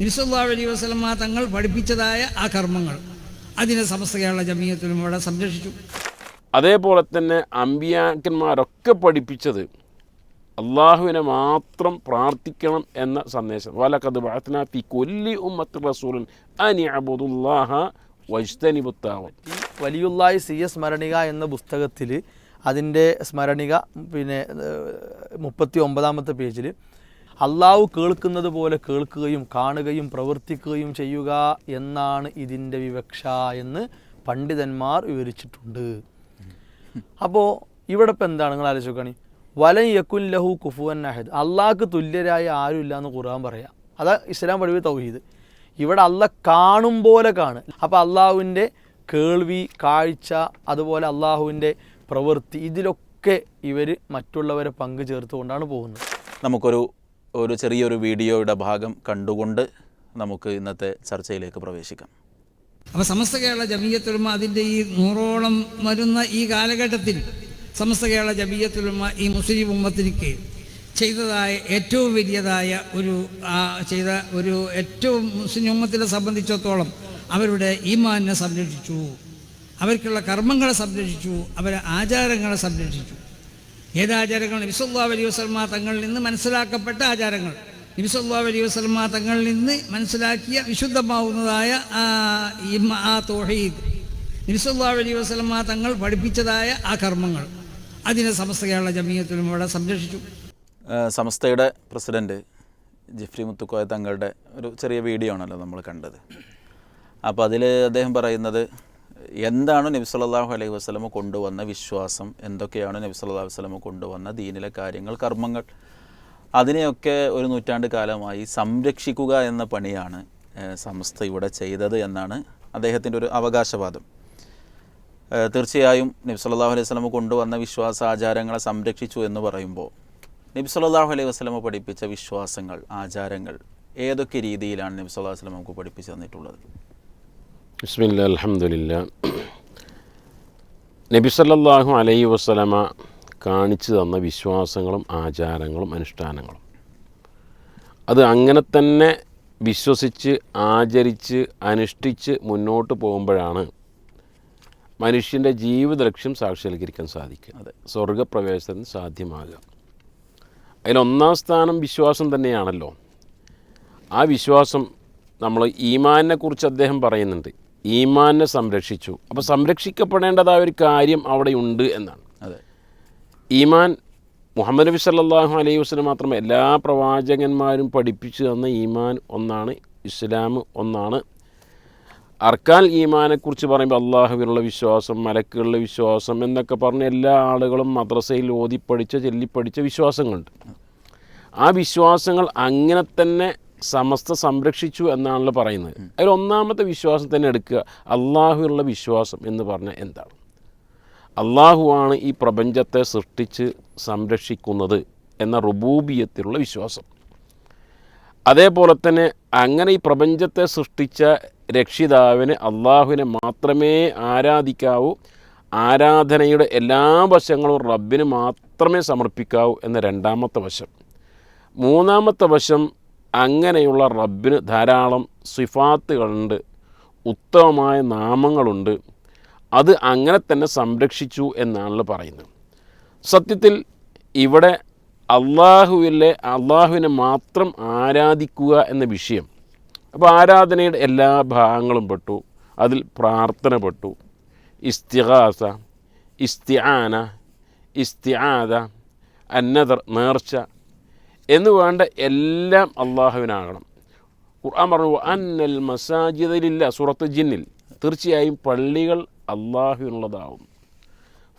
നിരുസല്ലാ അലൈ വസ്ലമ തങ്ങൾ പഠിപ്പിച്ചതായ ആ കർമ്മങ്ങൾ. അതിനെ സമസ്ത കേരള ജമീയത്തിലും അവിടെ സംരക്ഷിച്ചു. അതേപോലെ തന്നെ അമ്പിയാക്കന്മാരൊക്കെ പഠിപ്പിച്ചത് അള്ളാഹുവിനെ മാത്രം പ്രാർത്ഥിക്കണം എന്ന സന്ദേശം. വലക്കത് പി കൊല്ലി ഉമ്മത്ത് റസൂലൻ അനി അബുദുല്ലാഹ വജ്തനിബുത്താവൻ വലിയുള്ളായി സി എസ് സ്മരണിക എന്ന പുസ്തകത്തിൽ അതിന്റെ സ്മരണിക പിന്നെ മുപ്പത്തി ഒമ്പതാമത്തെ പേജിൽ അള്ളാഹു കേൾക്കുന്നത് പോലെ കേൾക്കുകയും കാണുകയും പ്രവർത്തിക്കുകയും ചെയ്യുക എന്നാണ് ഇതിന്റെ വിവക്ഷ എന്ന് പണ്ഡിതന്മാർ വിവരിച്ചിട്ടുണ്ട്. അപ്പോൾ ഇവിടെ ഇപ്പം എന്താണ്? നിങ്ങൾ ആലോചിക്കണി വലൻ യക്കുൻ ലഹു കുഫുവൻ അഹദ്. അള്ളാഹ്ക്ക് തുല്യരായ ആരുമില്ല എന്ന് ഖുർആൻ പറയാം. അതാ ഇസ്ലാം പഠിവ് തൗഹീദ്. ഇവിടെ അല്ല കാണും പോലെ കാണും. അപ്പോൾ അള്ളാഹുവിന്റെ കേൾവി കാഴ്ച അതുപോലെ അള്ളാഹുവിന്റെ പ്രവൃത്തി ഇതിലൊക്കെ ഇവർ മറ്റുള്ളവരെ പങ്കു ചേർത്തുകൊണ്ടാണ് പോകുന്നത്. നമുക്കൊരു ഒരു ചെറിയൊരു വീഡിയോയുടെ ഭാഗം കണ്ടുകൊണ്ട് നമുക്ക് ഇന്നത്തെ ചർച്ചയിലേക്ക് പ്രവേശിക്കാം. അപ്പോൾ സമസ്ത കേരള ജമീയത്തുലമ അതിന്റെ ഈ നൂറോളം വരുന്ന ഈ കാലഘട്ടത്തിൽ സമസ്ത കേരള ജമീയത്തുലമ ഈ മുസ്ലിം ഉമ്മത്തിനിക്ക് ചെയ്തതായ ഏറ്റവും വലിയതായ ഒരു ചെയ്ത ഒരു ഏറ്റവും മുസ്ലിം ഉമ്മത്തിനെ സംബന്ധിച്ചിടത്തോളം അവരുടെ ഈമാനിനെ സംരക്ഷിച്ചു. അവർക്കുള്ള കർമ്മങ്ങളെ സംരക്ഷിച്ചു. അവരെ ആചാരങ്ങളെ സംരക്ഷിച്ചു. ഏതാചാരങ്ങൾ? നബിസല്ലാ അലൈഹി വസ്ലമ തങ്ങളിൽ നിന്ന് മനസ്സിലാക്കപ്പെട്ട ആചാരങ്ങൾ. നബിസല്ലാ അലൈഹി വസ്ലമ തങ്ങളിൽ നിന്ന് മനസ്സിലാക്കിയ വിശുദ്ധമാവുന്നതായ ആ തോഹീദ്. നബിസല്ലാ അലൈഹി വസ്ലമ തങ്ങൾ പഠിപ്പിച്ചതായ ആ കർമ്മങ്ങൾ. അതിനെ സമസ്ത കേരള ജമീയത്തിലും ഇവിടെ സംരക്ഷിച്ചു. സമസ്തയുടെ പ്രസിഡന്റ് ജിഫ്രി മുത്തുക്കോയ തങ്ങളുടെ ഒരു ചെറിയ വീഡിയോ ആണല്ലോ നമ്മൾ കണ്ടത്. അപ്പോൾ അതിൽ അദ്ദേഹം പറയുന്നത് എന്താണ് നബി സല്ലല്ലാഹു അലൈഹി വസ്ലമ കൊണ്ടുവന്ന വിശ്വാസം? എന്തൊക്കെയാണ് നബി സല്ലല്ലാഹു അലൈഹി വസല്ലമ കൊണ്ടുവന്ന ദീനിലെ കാര്യങ്ങൾ കർമ്മങ്ങൾ? അതിനെയൊക്കെ ഒരു നൂറ്റാണ്ട് കാലമായി സംരക്ഷിക്കുക എന്ന പണിയാണ് സംസ്ഥ ഇവിടെ ചെയ്തത് എന്നാണ് അദ്ദേഹത്തിന്റെ ഒരു അവകാശവാദം. തീർച്ചയായും നബി സല്ലല്ലാഹു അലൈഹി വസ്ലമ കൊണ്ടുവന്ന വിശ്വാസ ആചാരങ്ങളെ സംരക്ഷിച്ചു എന്ന് പറയുമ്പോൾ നബി സല്ലല്ലാഹു അലൈഹി വസ്ലമ പഠിപ്പിച്ച വിശ്വാസങ്ങൾ ആചാരങ്ങൾ ഏതൊക്കെ രീതിയിലാണ് നബി സല്ലല്ലാഹു അലൈഹി വസല്ലമ നമുക്ക് പഠിപ്പിച്ചു തന്നിട്ടുള്ളത്? ബിസ്മില്ല അലഹമില്ല നബി സല്ലല്ലാഹു അലൈഹി വസല്ലമ കാണിച്ചു തന്ന വിശ്വാസങ്ങളും ആചാരങ്ങളും അനുഷ്ഠാനങ്ങളും. അത് അങ്ങനെ തന്നെ വിശ്വസിച്ച് ആചരിച്ച് അനുഷ്ഠിച്ച് മുന്നോട്ട് പോകുമ്പോഴാണ് മനുഷ്യന്റെ ജീവിത ലക്ഷ്യം സാക്ഷാത്കരിക്കാൻ സാധിക്കുക. അതെ. സ്വർഗപ്രവേശനം സാധ്യമാകുക. അതിലൊന്നാം സ്ഥാനം വിശ്വാസം തന്നെയാണല്ലോ. ആ വിശ്വാസം നമ്മൾ ഈമാനെക്കുറിച്ച് അദ്ദേഹം പറയുന്നുണ്ട്. ഈമാനെ സംരക്ഷിച്ചു. അപ്പോൾ സംരക്ഷിക്കപ്പെടേണ്ടതായ ഒരു കാര്യം അവിടെ ഉണ്ട് എന്നാണ്. അതെ. ഈമാൻ മുഹമ്മദ് നബി സല്ലാഹു അലൈഹി വസ്ലം മാത്രമേ എല്ലാ പ്രവാചകന്മാരും പഠിപ്പിച്ചു തന്ന ഈമാൻ ഒന്നാണ് ഇസ്ലാം ഒന്നാണ്. അർക്കാൻ ഈമാനെക്കുറിച്ച് പറയുമ്പോൾ അള്ളാഹുവിനുള്ള വിശ്വാസം മലക്കുകളുടെ വിശ്വാസം എന്നൊക്കെ പറഞ്ഞ് എല്ലാ ആളുകളും മദ്രസയിൽ ഓതിപ്പഠിച്ച ചെല്ലിപ്പഠിച്ച വിശ്വാസങ്ങളുണ്ട്. ആ വിശ്വാസങ്ങൾ അങ്ങനെ തന്നെ സമസ്ത സംരക്ഷിച്ചു എന്നാണല്ലോ പറയുന്നത്. അതിൽ ഒന്നാമത്തെ വിശ്വാസം തന്നെ എടുക്കുക. അള്ളാഹുവിനുള്ള വിശ്വാസം എന്ന് പറഞ്ഞാൽ എന്താണ്? അള്ളാഹുവാണ് ഈ പ്രപഞ്ചത്തെ സൃഷ്ടിച്ച് സംരക്ഷിക്കുന്നത് എന്ന റുബൂബിയത്തിലുള്ള വിശ്വാസം. അതേപോലെ തന്നെ അങ്ങനെ ഈ പ്രപഞ്ചത്തെ സൃഷ്ടിച്ച രക്ഷിതാവിന് അള്ളാഹുവിനെ മാത്രമേ ആരാധിക്കാവൂ. ആരാധനയുടെ എല്ലാ വശങ്ങളും റബ്ബിന് മാത്രമേ സമർപ്പിക്കാവൂ എന്ന രണ്ടാമത്തെ വശം. മൂന്നാമത്തെ വശം അങ്ങനെയുള്ള റബ്ബിന് ധാരാളം സിഫാത്തുകളുണ്ട് ഉത്തമമായ നാമങ്ങളുണ്ട്. അത് അങ്ങനെ തന്നെ സംരക്ഷിച്ചു എന്നാണല്ലോ പറയുന്നത്. സത്യത്തിൽ ഇവിടെ അള്ളാഹുവിലെ അള്ളാഹുവിനെ മാത്രം ആരാധിക്കുക എന്ന വിഷയം അപ്പോൾ ആരാധനയുടെ എല്ലാ ഭാഗങ്ങളും പെട്ടു അതിൽ പ്രാർത്ഥന പെട്ടു. ഇസ്തിഹാസ ഇസ്തിആന ഇസ്തിആദ അന്നദർ നേർച്ച എന്ന് വേണ്ട എല്ലാം അള്ളാഹുവിനാകണം. ഖുർആൻ പറഞ്ഞു അന്നൽ മസാജിദിലില്ല സൂറത്ത് ജിന്നിൽ. തീർച്ചയായും പള്ളികൾ അള്ളാഹുവിനുള്ളതാവും.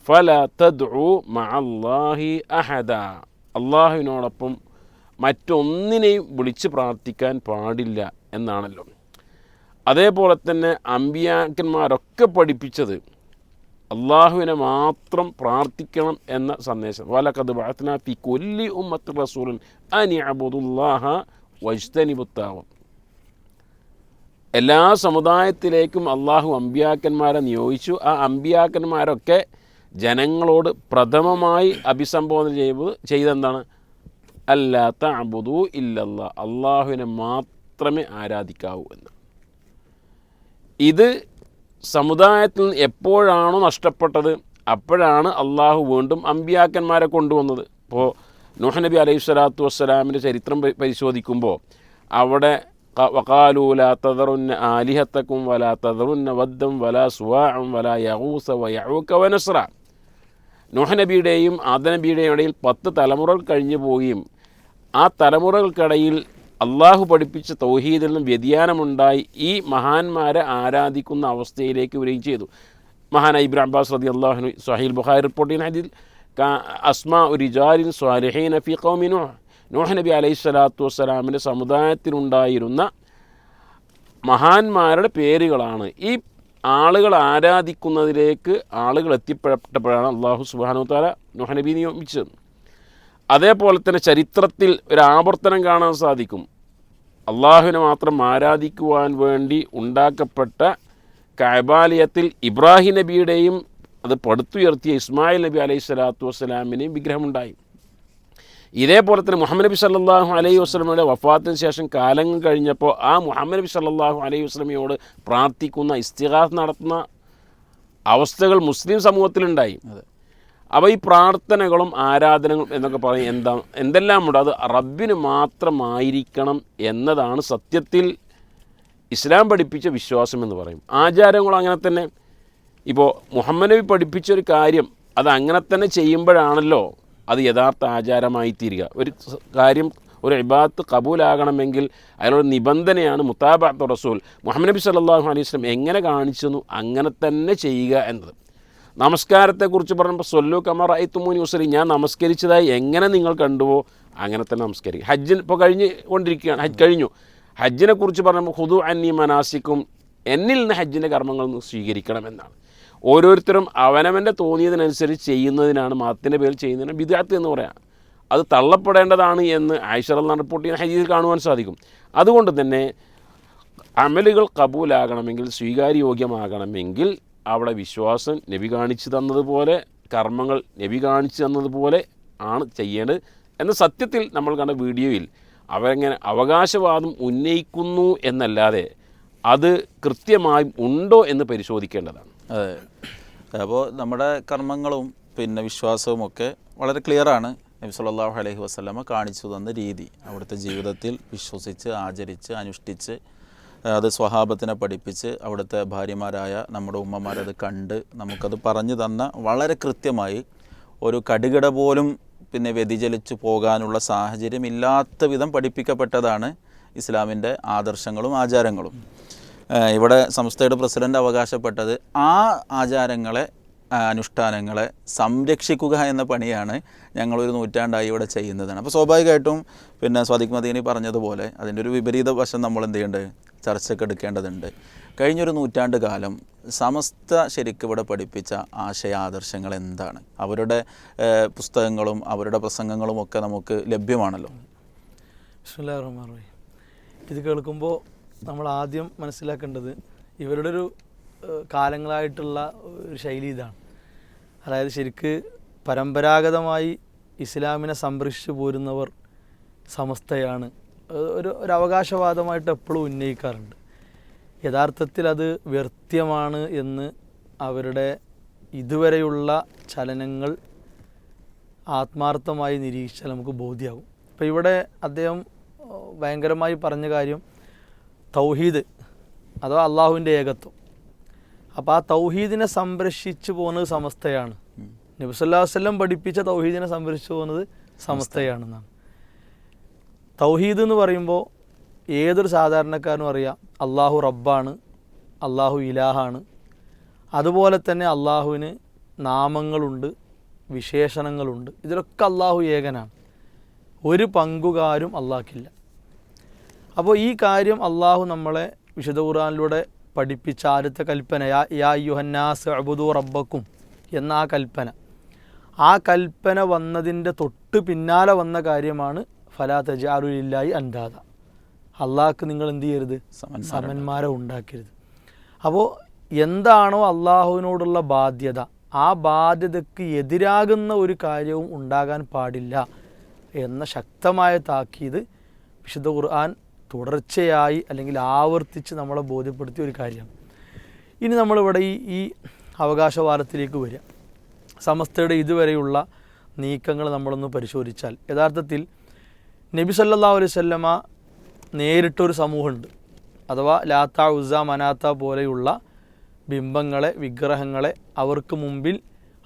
ഫല തദ്ഉ മഅല്ലാഹി അഹദ. അള്ളാഹുവിനോടൊപ്പം മറ്റൊന്നിനെയും വിളിച്ച് പ്രാർത്ഥിക്കാൻ പാടില്ല എന്നാണല്ലോ. അതേപോലെ തന്നെ അമ്പിയാക്കന്മാരൊക്കെ പഠിപ്പിച്ചത് അള്ളാഹുവിനെ മാത്രം പ്രാർത്ഥിക്കണം എന്ന സന്ദേശം. വലക്കത് ബാത്ന ഫി കൊല്ലി ഉമ്മത്ത് റസൂലൻ അനി അബുദുല്ലാഹ വജ്തനിബുത്താവം എല്ലാ സമുദായത്തിലേക്കും അള്ളാഹു അമ്പിയാക്കന്മാരെ നിയോഗിച്ചു. ആ അമ്പിയാക്കന്മാരൊക്കെ ജനങ്ങളോട് പ്രഥമമായി അഭിസംബോധന ചെയ്ത് ചെയ്തെന്താണ്? അല്ലാത്ത അബുദു ഇല്ലല്ല. അള്ളാഹുവിനെ മാത്രമേ ആരാധിക്കാവൂ എന്ന്. ഇത് സമുദായത്തിൽ നിന്ന് എപ്പോഴാണോ നഷ്ടപ്പെട്ടത് അപ്പോഴാണ് അള്ളാഹു വീണ്ടും അമ്പിയാക്കന്മാരെ കൊണ്ടുവന്നത്. ഇപ്പോൾ നൂഹ് നബി അലൈഹി സ്വലാത്തു വസ്സലാമിന്റെ ചരിത്രം പരിശോധിക്കുമ്പോൾ അവിടെ വഖാലൂല തദറുന്ന ആലിഹത്തക്കും വല തദറുന്ന വദ്ദം വല സുവാം വല യഹൂസ വയഹൂക്ക വനസ്ര നബിയുടെയും ആദനബിയുടെയും ഇടയിൽ പത്ത് തലമുറകൾ കഴിഞ്ഞു പോവുകയും ആ തലമുറകൾക്കിടയിൽ അള്ളാഹു പഠിപ്പിച്ച തൗഹീദിൽ നിന്നും വ്യതിയാനമുണ്ടായി ഈ മഹാന്മാരെ ആരാധിക്കുന്ന അവസ്ഥയിലേക്ക് വരികയും ചെയ്തു. മഹാനായ ഇബ്രാഹിം അബ്ബാസ് റതി അള്ളാഹു സഹീൽ ബുഖാരി റിപ്പോർട്ട് ചെയ്യുന്ന ഹദീൽ അസ്മാ ഉരിജാലിൻ സ്വാലിഹീൻ ഫി ഖൗമി നൂഹ്. നൂഹ് നബി അലൈഹി സ്വലാത്തു വസ്സലാമിന്റെ സമുദായത്തിലുണ്ടായിരുന്ന മഹാന്മാരുടെ പേരുകളാണ്. ഈ ആളുകൾ ആരാധിക്കുന്നതിലേക്ക് ആളുകൾ എത്തിപ്പെട്ടപ്പോഴാണ് അള്ളാഹു സുബാനു താല നബി നിയമിച്ചത് അതേപോലെ തന്നെ ചരിത്രത്തിൽ ഒരു ആവർത്തനം കാണാൻ സാധിക്കും. അള്ളാഹുവിനെ മാത്രം ആരാധിക്കുവാൻ വേണ്ടി ഉണ്ടാക്കപ്പെട്ട കൈബാലയത്തിൽ ഇബ്രാഹിം നബിയുടെയും അത് പടുത്തുയർത്തിയ ഇസ്മായിൽ നബി അലൈഹി സ്വലാത്തു വസ്സലാമിനെയും വിഗ്രഹമുണ്ടായി. ഇതേപോലെ തന്നെ മുഹമ്മദ് നബി സല്ലാഹു അലൈഹി വസ്ലമയുടെ വഫാത്തിന് ശേഷം കാലങ്ങൾ കഴിഞ്ഞപ്പോൾ ആ മുഹമ്മദ് നബി സല്ലാഹു അലൈഹി വസ്ലമയോട് പ്രാർത്ഥിക്കുന്ന ഇസ്തിഹാസ് നടത്തുന്ന അവസ്ഥകൾ മുസ്ലിം സമൂഹത്തിലുണ്ടായി. അപ്പോൾ ഈ പ്രാർത്ഥനകളും ആരാധനകളും എന്നൊക്കെ പറയും എന്താ എന്തെല്ലാം ഉണ്ട് അത് റബ്ബിന് മാത്രമായിരിക്കണം എന്നതാണ് സത്യത്തിൽ ഇസ്ലാം പഠിപ്പിച്ച വിശ്വാസം എന്ന് പറയും. ആചാരങ്ങൾ അങ്ങനെ തന്നെ. ഇപ്പോൾ മുഹമ്മദ് നബി പഠിപ്പിച്ച ഒരു കാര്യം അത് അങ്ങനെ തന്നെ ചെയ്യുമ്പോഴാണല്ലോ അത് യഥാർത്ഥ ആചാരമായി തീരുക ഒരു കാര്യം ഒരു ഇബാത്ത് കബൂലാകണമെങ്കിൽ അതിനുള്ള നിബന്ധനയാണ് മുത്താബാത്ത് റസൂൽ. മുഹമ്മദ് നബി സല്ലാഹു അലൈഹി വസല്ലം എങ്ങനെ കാണിച്ചെന്നു അങ്ങനെ തന്നെ ചെയ്യുക എന്നത്. നമസ്കാരത്തെക്കുറിച്ച് പറഞ്ഞപ്പോൾ സൊല്ലു കമർ ഐത്തുമൂനി ഉസരി ഞാൻ നമസ്കരിച്ചതായി എങ്ങനെ നിങ്ങൾ കണ്ടുവോ അങ്ങനെ തന്നെ നമസ്കരിക്കും. ഹജ്ജിന് ഇപ്പോൾ കഴിഞ്ഞ് കൊണ്ടിരിക്കുകയാണ്. ഹജ്ജ് കഴിഞ്ഞു. ഹജ്ജിനെ കുറിച്ച് പറഞ്ഞപ്പോൾ ഹുദു അന്നി മനാസിക്കും എന്നിൽ നിന്ന് ഹജ്ജിന്റെ കർമ്മങ്ങൾ സ്വീകരിക്കണം എന്നാണ്. ഓരോരുത്തരും അവനവന്റെ തോന്നിയതിനനുസരിച്ച് ചെയ്യുന്നതിനാണ് മതത്തിന്റെ പേരിൽ ചെയ്യുന്നതിന് വിദ്യാർത്ഥി എന്ന് പറയാം. അത് തള്ളപ്പെടേണ്ടതാണ് എന്ന് ആയിഷറൽ റിപ്പോർട്ട് ചെയ്യുന്ന ഹജീദിൽ കാണുവാൻ സാധിക്കും. അതുകൊണ്ട് തന്നെ അമലുകൾ കബൂലാകണമെങ്കിൽ സ്വീകാര്യോഗ്യമാകണമെങ്കിൽ അവിടെ വിശ്വാസം നബി കാണിച്ചു തന്നതുപോലെ കർമ്മങ്ങൾ നബി കാണിച്ചു തന്നതുപോലെ ആണ് ചെയ്യേണ്ടത് എന്ന സത്യത്തിൽ നമ്മൾ കണ്ട വീഡിയോയിൽ അവരെങ്ങനെ അവകാശവാദം ഉന്നയിക്കുന്നു എന്നല്ലാതെ അത് കൃത്യമായും ഉണ്ടോ എന്ന് പരിശോധിക്കേണ്ടതാണ്. അതെ. അപ്പോൾ നമ്മുടെ കർമ്മങ്ങളും പിന്നെ വിശ്വാസവും ഒക്കെ വളരെ ക്ലിയറാണ് നബി സല്ലല്ലാഹു അലൈഹി വസല്ലമ കാണിച്ചു തന്ന രീതി. അവിടുത്തെ ജീവിതത്തിൽ വിശ്വസിച്ച് ആചരിച്ച് അനുഷ്ഠിച്ച് അത് സ്വഹാബത്തിനെ പഠിപ്പിച്ച് അവിടുത്തെ ഭാര്യമാരായ നമ്മുടെ ഉമ്മമാരത് കണ്ട് നമുക്കത് പറഞ്ഞു തന്ന വളരെ കൃത്യമായി ഒരു കടുകിട പോലും പിന്നെ വ്യതിചലിച്ചു പോകാനുള്ള സാഹചര്യം ഇല്ലാത്ത വിധം പഠിപ്പിക്കപ്പെട്ടതാണ് ഇസ്ലാമിന്റെ ആദർശങ്ങളും ആചാരങ്ങളും. ഇവിടെ സംസ്ഥയുടെ പ്രസിഡന്റ് അവകാശപ്പെട്ടത് ആ ആചാരങ്ങളെ അനുഷ്ഠാനങ്ങളെ സംരക്ഷിക്കുക എന്ന പണിയാണ് ഞങ്ങളൊരു നൂറ്റാണ്ടായി ഇവിടെ ചെയ്യുന്നതാണ്. അപ്പോൾ സ്വാഭാവികമായിട്ടും പിന്നെ സ്വാദിഖ് മദീനി പറഞ്ഞതുപോലെ അതിന്റെ ഒരു വിപരീത വശം നമ്മൾ എന്ത് ചെയ്യേണ്ടത് ചർച്ചയ്ക്ക് എടുക്കേണ്ടതുണ്ട്. കഴിഞ്ഞൊരു നൂറ്റാണ്ട് കാലം സമസ്ത ശരിക്കും ഇവിടെ പഠിപ്പിച്ച ആശയാദർശങ്ങൾ എന്താണ്? അവരുടെ പുസ്തകങ്ങളും അവരുടെ പ്രസംഗങ്ങളും ഒക്കെ നമുക്ക് ലഭ്യമാണല്ലോ. ഇത് കേൾക്കുമ്പോൾ നമ്മൾ ആദ്യം മനസ്സിലാക്കേണ്ടത് ഇവരുടെ ഒരു കാലങ്ങളായിട്ടുള്ള ഒരു ശൈലി ഇതാണ്. അതായത് ശരിക്ക് പരമ്പരാഗതമായി ഇസ്ലാമിനെ സംരക്ഷിച്ചു പോരുന്നവർ സമസ്തയാണ്. ഒരു ഒരു അവകാശവാദമായിട്ട് എപ്പോഴും ഉന്നയിക്കാറുണ്ട്. യഥാർത്ഥത്തിൽ അത് വ്യർത്ഥ്യമാണ് എന്ന് അവരുടെ ഇതുവരെയുള്ള ചലനങ്ങൾ ആത്മാർത്ഥമായി നിരീക്ഷിച്ചാൽ നമുക്ക് ബോധ്യമാകും അപ്പോൾ ഇവിടെ അദ്ദേഹം ഭയങ്കരമായി പറഞ്ഞ കാര്യം തൗഹീദ് അഥവാ അള്ളാഹുവിന്റെ ഏകത്വം. അപ്പോൾ ആ തൗഹീദിനെ സംരക്ഷിച്ചു പോകുന്നത് സമസ്തയാണ്. നബിസല്ലാ വല്ലം പഠിപ്പിച്ച തൗഹീദിനെ സംരക്ഷിച്ചു പോകുന്നത് സമസ്തയാണെന്നാണ്. തൗഹീദ് എന്ന് പറയുമ്പോൾ ഏതൊരു സാധാരണക്കാരനും അറിയാം അള്ളാഹു റബ്ബാണ് അള്ളാഹു ഇലാഹാണ്. അതുപോലെ തന്നെ അള്ളാഹുവിന് നാമങ്ങളുണ്ട് വിശേഷണങ്ങളുണ്ട്. ഇതിലൊക്കെ അള്ളാഹു ഏകനാണ്. ഒരു പങ്കുകാരും അള്ളാഹ്ക്കില്ല അപ്പോൾ ഈ കാര്യം അള്ളാഹു നമ്മളെ വിശുദ്ധ ഖുർആനിലൂടെ പഠിപ്പിച്ച ആദ്യത്തെ കൽപ്പന യാ യാ യുഹന്നാസ് അബുദു റബ്ബക്കും എന്ന ആ കൽപ്പന. ആ കൽപ്പന വന്നതിന്റെ തൊട്ട് പിന്നാലെ വന്ന കാര്യമാണ് ഫലാ തജാറുലില്ലായി അന്താത അള്ളാഹ്ക്ക് നിങ്ങൾ എന്ത് ചെയ്യരുത്? സമന്മാരെ സമന്മാരെ ഉണ്ടാക്കരുത്. അപ്പോൾ എന്താണോ അള്ളാഹുവിനോടുള്ള ബാധ്യത ആ ബാധ്യതയ്ക്ക് എതിരാകുന്ന ഒരു കാര്യവും ഉണ്ടാകാൻ പാടില്ല എന്ന ശക്തമായ താക്കീത് വിശുദ്ധ ഖുർആൻ തുടർച്ചയായി അല്ലെങ്കിൽ ആവർത്തിച്ച് നമ്മളെ ബോധ്യപ്പെടുത്തിയ ഒരു കാര്യമാണ് ഇനി നമ്മളിവിടെ ഈ ഈ അവകാശവാദത്തിലേക്ക് വരിക. സമസ്തയുടെ ഇതുവരെയുള്ള നീക്കങ്ങൾ നമ്മളൊന്ന് പരിശോധിച്ചാൽ യഥാർത്ഥത്തിൽ നബി സല്ലാ അലൈഹി വസല്ലമ നേരിട്ടൊരു സമൂഹമുണ്ട്. അഥവാ ലാത്ത ഉസ മനാത്ത പോലെയുള്ള ബിംബങ്ങളെ വിഗ്രഹങ്ങളെ അവർക്ക് മുമ്പിൽ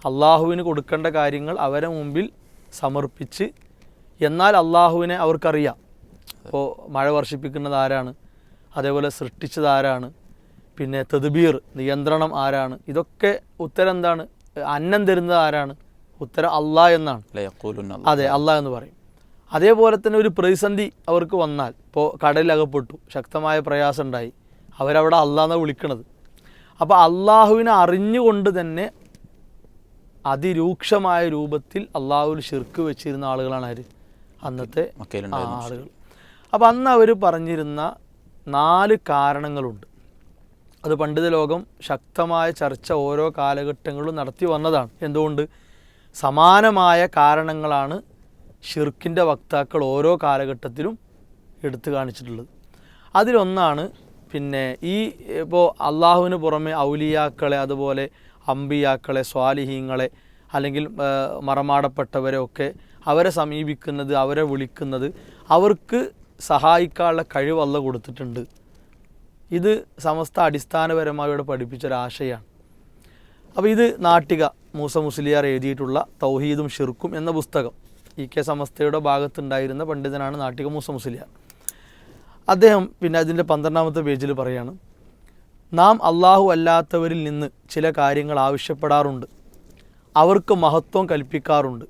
അള്ളാഹുവിന് കൊടുക്കേണ്ട കാര്യങ്ങൾ അവരെ മുമ്പിൽ സമർപ്പിച്ച് എന്നാൽ അള്ളാഹുവിനെ അവർക്കറിയാം. ഇപ്പോൾ മഴ വർഷിപ്പിക്കുന്നത് ആരാണ്? അതേപോലെ സൃഷ്ടിച്ചത് ആരാണ്? പിന്നെ തെതുബീർ നിയന്ത്രണം ആരാണ്? ഇതൊക്കെ ഉത്തരം എന്താണ്? അന്നം തരുന്നത് ആരാണ്? ഉത്തരം അള്ളാ എന്നാണ്. അതെ അള്ളാ എന്ന് പറയും. അതേപോലെ തന്നെ ഒരു പ്രതിസന്ധി അവർക്ക് വന്നാൽ ഇപ്പോൾ കടലിലകപ്പെട്ടു ശക്തമായ പ്രയാസം ഉണ്ടായി. അവരവിടെ അള്ളാഹ് വിളിക്കണത്. അപ്പോൾ അള്ളാഹുവിനെ അറിഞ്ഞുകൊണ്ട് തന്നെ അതിരൂക്ഷമായ രൂപത്തിൽ അള്ളാഹുവിൽ ശിർക്ക് വെച്ചിരുന്ന ആളുകളാണ് ആര്? അന്നത്തെ ആളുകൾ. അപ്പോൾ അന്ന് അവർ പറഞ്ഞിരുന്ന നാല് കാരണങ്ങളുണ്ട്. അത് പണ്ഡിത ലോകം ശക്തമായ ചർച്ച ഓരോ കാലഘട്ടങ്ങളിലും നടത്തി വന്നതാണ്. എന്തുകൊണ്ട്? സമാനമായ കാരണങ്ങളാണ് ഷിർക്കിന്റെ വക്താക്കൾ ഓരോ കാലഘട്ടത്തിലും എടുത്തു കാണിച്ചിട്ടുള്ളത്. അതിലൊന്നാണ് പിന്നെ ഈ ഇപ്പോൾ അള്ളാഹുവിന് പുറമെ ഔലിയാക്കളെ അതുപോലെ അമ്പിയാക്കളെ സ്വാലിഹീങ്ങളെ അല്ലെങ്കിൽ മറമാടപ്പെട്ടവരെ ഒക്കെ അവരെ സമീപിക്കുന്നത് അവരെ വിളിക്കുന്നത് അവർക്ക് സഹായിക്കാനുള്ള കഴിവ് അല്ല കൊടുത്തിട്ടുണ്ട്. ഇത് സമസ്ത അടിസ്ഥാനപരമായി ഇവിടെ പഠിപ്പിച്ചൊരാശയാണ്. അപ്പോൾ ഇത് നാട്ടിക മൂസ മുസ്ലിയാർ എഴുതിയിട്ടുള്ള തൗഹീദും ഷിർക്കും എന്ന പുസ്തകം. ഇ കെ സമസ്തയുടെ ഭാഗത്തുണ്ടായിരുന്ന പണ്ഡിതനാണ് നാട്ടിക മൂസ മുസ്ലിയാർ. അദ്ദേഹം പിന്നെ അതിന്റെ പന്ത്രണ്ടാമത്തെ പേജിൽ പറയാണ് നാം അള്ളാഹു അല്ലാത്തവരിൽ നിന്ന് ചില കാര്യങ്ങൾ ആവശ്യപ്പെടാറുണ്ട്. അവർക്ക് മഹത്വം കൽപ്പിക്കാറുണ്ട്.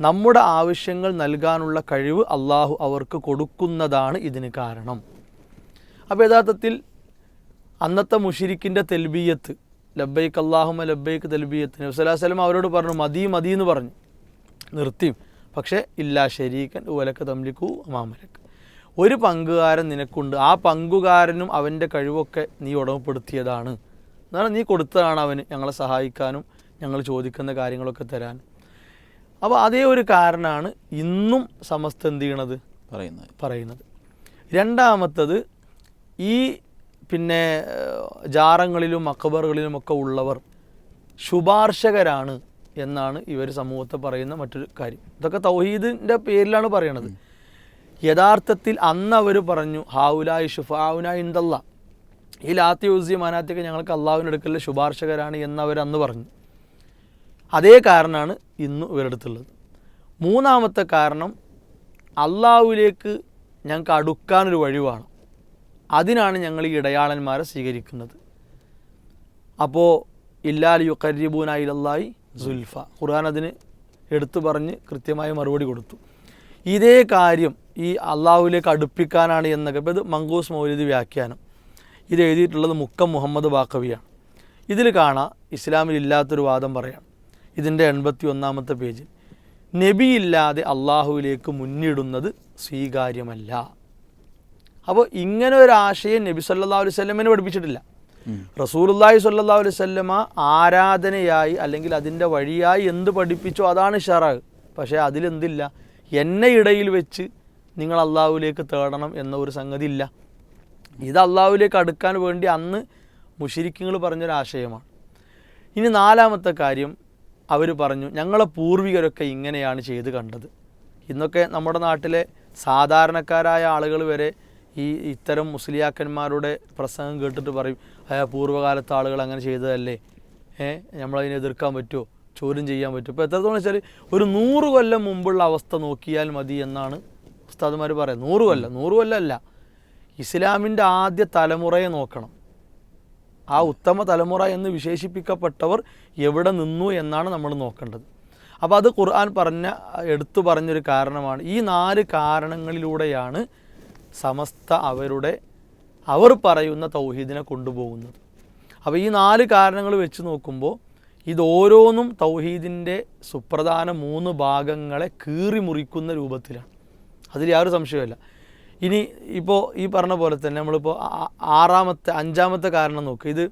നമ്മുടെ ആവശ്യങ്ങൾ നൽകാനുള്ള കഴിവ് അള്ളാഹു അവർക്ക് കൊടുക്കുന്നതാണ് ഇതിന് കാരണം. അപ്പോൾ യഥാർത്ഥത്തിൽ അന്നത്തെ മുഷിരിക്കിന്റെ തെൽബീയത്ത് ലബ്ബൈക്ക് അള്ളാഹുമ ലബ്ബൈക്ക് തെൽബീയത്ത് നബ്സലാസ്ലം അവരോട് പറഞ്ഞു മതി മതി എന്ന് പറഞ്ഞു. നിർത്തി. പക്ഷേ ഇല്ലാ ശരീക്കൻ ഉലക്ക് തമ്ലിക്കു അമാമലക്ക് ഒരു പങ്കുകാരൻ നിനക്കുണ്ട്. ആ പങ്കുകാരനും അവന്റെ കഴിവൊക്കെ നീ ഉടമപ്പെടുത്തിയതാണ്. എന്നാൽ നീ കൊടുത്തതാണ് അവന് ഞങ്ങളെ സഹായിക്കാനും ഞങ്ങൾ ചോദിക്കുന്ന കാര്യങ്ങളൊക്കെ തരാൻ. അപ്പോൾ അതേ ഒരു കാരണമാണ് ഇന്നും സമസ്ത എന്ത് ചെയ്യണത്? പറയുന്നത്. പറയുന്നത്. രണ്ടാമത്തത് ഈ പിന്നെ ജാറങ്ങളിലും ജാറങ്ങളിലും അക്ബറുകളിലുമൊക്കെ ഉള്ളവർ ശുപാർശകരാണ് എന്നാണ് ഇവർ സമൂഹത്തെ പറയുന്ന മറ്റൊരു കാര്യം. ഇതൊക്കെ തൗഹീദിന്റെ പേരിലാണ് പറയണത്. യഥാർത്ഥത്തിൽ അന്ന് അവർ പറഞ്ഞു ഹാവുലായി ഷുഫാവുനായി ഇന്ദല്ല ഈ ലാത്തി യൂസി മാനാത്തിയൊക്കെ ഞങ്ങൾക്ക് അള്ളാഹുവിന്റെ അടുക്കലിൽ ശുപാർശകരാണ് എന്നവരന്ന് പറഞ്ഞു. അതേ കാരണമാണ് ഇന്ന് ഇവരടുത്തുള്ളത്. മൂന്നാമത്തെ കാരണം അള്ളാഹുവിലേക്ക് ഞങ്ങൾക്ക് അടുക്കാനൊരു വഴി വേണം. അതിനാണ് ഞങ്ങൾ ഈ ഇടയാളന്മാരെ സ്വീകരിക്കുന്നത്. അപ്പോൾ ഇല്ലാൽ യുക്കരീബൂനായി സുൽഫ. ഖുർആൻ അതിന് എടുത്തു പറഞ്ഞ് കൃത്യമായ മറുപടി കൊടുത്തു. ഇതേ കാര്യം ഈ അള്ളാഹുവിലേക്ക് അടുപ്പിക്കാനാണ് എന്നൊക്കെ ഇപ്പോൾ ഇത് മങ്കൂസ് മൗലിദ് വ്യാഖ്യാനം. ഇത് എഴുതിയിട്ടുള്ളത് മുക്കം മുഹമ്മദ് ബാക്കവിയാണ് ഇതിൽ കാണാം ഇസ്ലാമിൽ ഇല്ലാത്തൊരു വാദം പറയാം. ഇതിന്റെ എൺപത്തി ഒന്നാമത്തെ പേജിൽ. നബിയില്ലാതെ അള്ളാഹുവിലേക്ക് മുന്നിടുന്നത് സ്വീകാര്യമല്ല. അപ്പോൾ ഇങ്ങനെ ഒരു ആശയം നബി സല്ലാ അലൈഹി സ്വല്ലമിനെ പഠിപ്പിച്ചിട്ടില്ല. റസൂലുല്ലാഹി സല്ലാ അലൈഹി സ്വല്ലമ ആരാധനയായി അല്ലെങ്കിൽ അതിന്റെ വഴിയായി എന്ത് പഠിപ്പിച്ചോ അതാണ് ഷറാഗ് പക്ഷേ അതിലെന്തില്ല? എന്നെ ഇടയിൽ വെച്ച് നിങ്ങൾ അള്ളാഹുവിലേക്ക് തേടണം എന്ന ഒരു സംഗതി ഇല്ല ഇത് അള്ളാഹുവിലേക്ക് അടുക്കാൻ വേണ്ടി അന്ന് മുഷിരിക്കുകൾ പറഞ്ഞൊരാശയമാണ്. ഇനി നാലാമത്തെ കാര്യം അവർ പറഞ്ഞു ഞങ്ങളെ പൂർവികരൊക്കെ ഇങ്ങനെയാണ് ചെയ്ത് കണ്ടത്. ഇന്നൊക്കെ നമ്മുടെ നാട്ടിലെ സാധാരണക്കാരായ ആളുകൾ വരെ ഈ ഇത്തരം മുസ്ലിയാക്കന്മാരുടെ പ്രസംഗം കേട്ടിട്ട് പറയും അയാ പൂർവകാലത്തെ ആളുകൾ അങ്ങനെ ചെയ്തതല്ലേ? ഏ നമ്മളതിനെ എതിർക്കാൻ പറ്റുമോ ചോദ്യം ചെയ്യാൻ പറ്റും ഇപ്പോൾ എത്രത്തോളം വെച്ചാൽ ഒരു നൂറ് കൊല്ലം മുമ്പുള്ള അവസ്ഥ നോക്കിയാൽ മതി എന്നാണ് ഉസ്താദ്മാർ പറയുന്നത്. നൂറ് കൊല്ലം നൂറ് കൊല്ലമല്ല ഇസ്ലാമിന്റെ ആദ്യ തലമുറയെ നോക്കണം. ആ ഉത്തമ തലമുറ എന്ന് വിശേഷിപ്പിക്കപ്പെട്ടവർ എവിടെ നിന്നു എന്നാണ് നമ്മൾ നോക്കേണ്ടത്. അപ്പോൾ അത് ഖുർആൻ പറഞ്ഞ എടുത്തു പറഞ്ഞൊരു കാരണമാണ്. ഈ നാല് കാരണങ്ങളിലൂടെയാണ് സമസ്ത അവരുടെ അവർ പറയുന്ന തൗഹീദിനെ കൊണ്ടുപോകുന്നത്. അപ്പോൾ ഈ നാല് കാരണങ്ങൾ വെച്ച് നോക്കുമ്പോൾ ഇതോരോന്നും തൗഹീദിന്റെ സുപ്രധാന മൂന്ന് ഭാഗങ്ങളെ കീറി മുറിക്കുന്ന രൂപത്തിലാണ്. അതിൽ യാതൊരു സംശയമില്ല ഇനി ഇപ്പോൾ ഈ പറഞ്ഞ പോലെ തന്നെ നമ്മളിപ്പോൾ ആറാമത്തെ അഞ്ചാമത്തെ കാരണം നോക്കുക ഇത്